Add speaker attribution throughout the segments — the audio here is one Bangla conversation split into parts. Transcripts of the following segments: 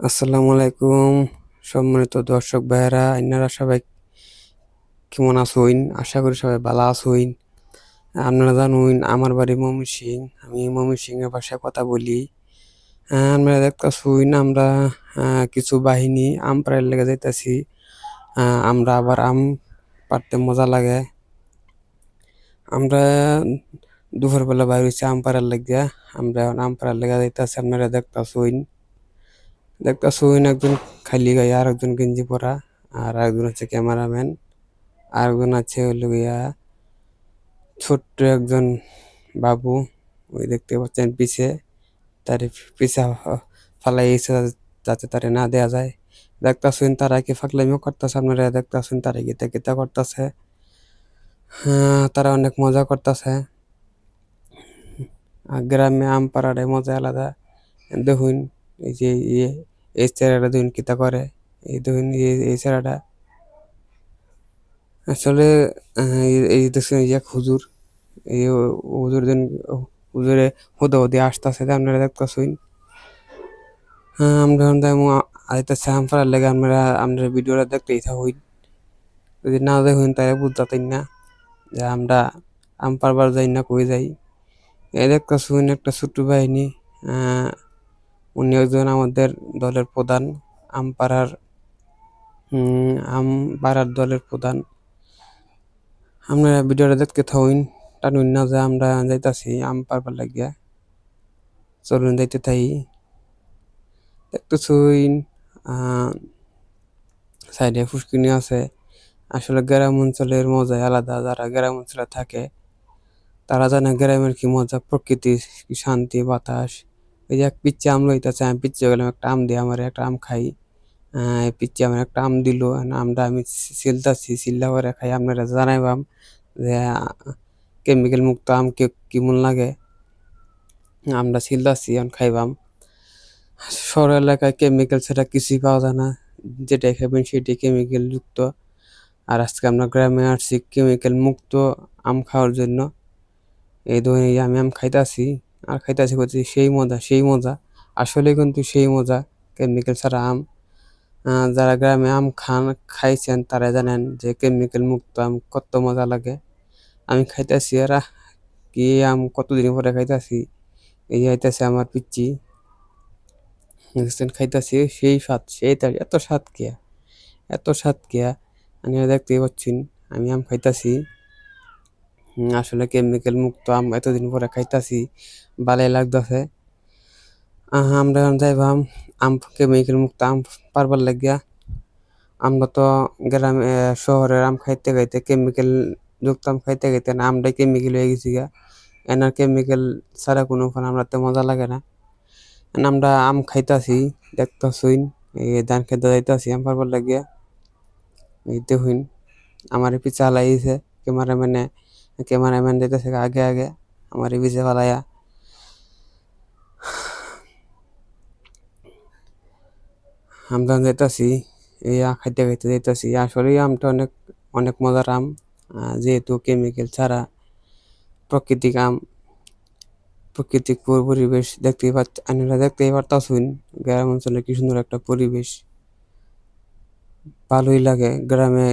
Speaker 1: আসসালামু আলাইকুম সম্মানিত দর্শক ভাইয়েরা আপনারা সবাই কেমন আছেন? আশা করি সবাই ভালো আছেন। আপনারা জানুন আমার বাড়ি মমি সিং আমি মমি সিং এর ভাষায় কথা বলি। আপনারা দেখতেছুন আমরা আহ, কিছু বাহিনী আম পাড়ার লেগে যাইতাছি। আমরা আবার আম পাড়তে মজা লাগে। আমরা দুপুরবেলা বাইর হইছি আম পাড়ার লাগিয়া আমরা এখন আম পাড়ার লেগে যাইতাছি আপনারা দেখতে দেখতেছুন। দেখতেছুন একজন খালি গায়ে, আর একজন গেঞ্জি পরা, আর একজন হচ্ছে ক্যামেরাম্যান, আর একজন আছে হলো গিয়া ছোট্ট একজন বাবু, ওই দেখতে পাচ্ছেন পিছে, তার পিছা ফালাই এসে যাতে তারে না দেয়া যায়। দেখতেছেন তারা কি ফাকলামিও করতেছে আপনারা? দেখতেছেন তারা গীতা গীতা করতেছে। হ্যাঁ তারা অনেক মজা করতেছে। গ্রামে আম পাড়াটাই মজা আলাদা। দেখুন, এই যে ইয়ে এই ছেলেটা দেখুন কিতা করে, এই দেখুন এই- ছেলেটা। আসলে এই- দেখছেন এক হুজুর, এই হুজুর দিন হুজুরে হুদা হুদি আসতেছে আপনারা দেখতেছেন আমরা আইতেছে আম পাড়ার লেগে আমরা আমরা ভিডিওটা দেখতেই থাকুন যদি না দেখুন তাহলে বুঝতেন না, যে আমরা আম পারবার যাই না, কই যাই। এই দেখতেছুন একটা ছোট্ট বাহিনী উনি একজন আমাদের দলের প্রধান আম পাড়ার উম, আম পাড়ার দলের প্রধান। আমরা ভিডিওটা দেখতে থাকুন টানুন না যে আমরা যাইতাছি আম পারবার লাগিয়া। চলুন যাইতে থাই দেখতেছুন আহ সাইডে ফুসকিনি আছে। আসলে গ্রাম অঞ্চলের মজাই আলাদা যারা গ্রাম অঞ্চলে থাকে তারা জানে গ্রামের কি মজা প্রকৃতি শান্তি বাতাস। এই যে এক পিচ্ছে আম লইতেছে আমি পিচ্ছে গেলাম, একটা আম দিয়ে আমার একটা আম খাই। পিচ্ছে আমার একটা আম দিল আমটা আমি সিলতাছি, সিল্লা করে খাই, আপনারা জানাইবাম যে কেমিক্যাল মুক্ত আম কে কেমন লাগে? আমরা সিলতাছি, এখন খাইবাম। শহর এলাকায় কেমিক্যাল ছাড়া কিছুই পাওয়া যায় না, যেটাই খাবেন সেটাই কেমিক্যাল যুক্ত। আর আজকে আমরা গ্রামে আসছি কেমিক্যাল মুক্ত আম খাওয়ার জন্য। এই ধরনের আমি আম খাইতাছি। আর খাইতাছি বলছি সেই মজা সেই মজা। আসলে কিন্তু সেই মজা কেমিক্যাল ছাড়া আম যারা গ্রামে আম খান, খাইছেন, তারা জানেন যে কেমিক্যাল মুক্ত আম কত মজা লাগে। আমি খাইতাছি, আর কি আম কতদিন পরে খাইতাছি? এই আইতাছে আমার পিচ্ছি দেখছেন খাইতাছি, সেই স্বাদ, সেই তার এত স্বাদ কেয়া? এত স্বাদ কেয়া? আমি দেখতেই পাচ্ছেন আমি আম খাইতাছি। আসলে কেমিক্যাল মুক্ত আম এতদিন পরে খাইতাছি, ভালোই লাগতেছে। আমরা এখন যাইবাম, আম কেমিক্যাল মুক্ত আম পারবার লাগিয়া। আমরা তো গ্রামে শহরের আম খাইতে খাইতে কেমিক্যাল যুক্ত আম খাইতে খাইতে না, আমটাই কেমিক্যাল হয়ে গেছি গা। এনার কেমিক্যাল ছাড়া কোনো ফল আমরা তো মজা লাগে না। আমরা আম খাইতাছি দেখতাছুন এই ধান খেতে যাইতাছি, আম পারবার লাগিয়া। এই দেখুন আমার পিছা লাইছে ক্যামেরাম্যানে ক্যামেরাম্যান যাইতেছে আগে আগে। আমার পিছে ফালাইয়া আমরা যাইতাছি, এই খাইতে খাইতে যাইতাছি। আসলে আমটা অনেক অনেক মজার আম। যেহেতু কেমিক্যাল ছাড়া প্রাকৃতিক আম, প্রাকৃতিক পরিবেশ দেখতেই পাচ্ছ আপনারা দেখতেই পারতাছুন। গ্রাম অঞ্চলে কি সুন্দর একটা পরিবেশ। ভালোই লাগে গ্রামে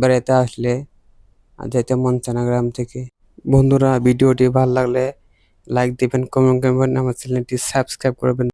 Speaker 1: বেড়াতে আসলে। যাইতে মন চায় না গ্রাম থেকে। বন্ধুরা, ভিডিওটি ভালো লাগলে লাইক দিবেন কমেন্ট করবেন, আমার চ্যানেলটি সাবস্ক্রাইব করবেন।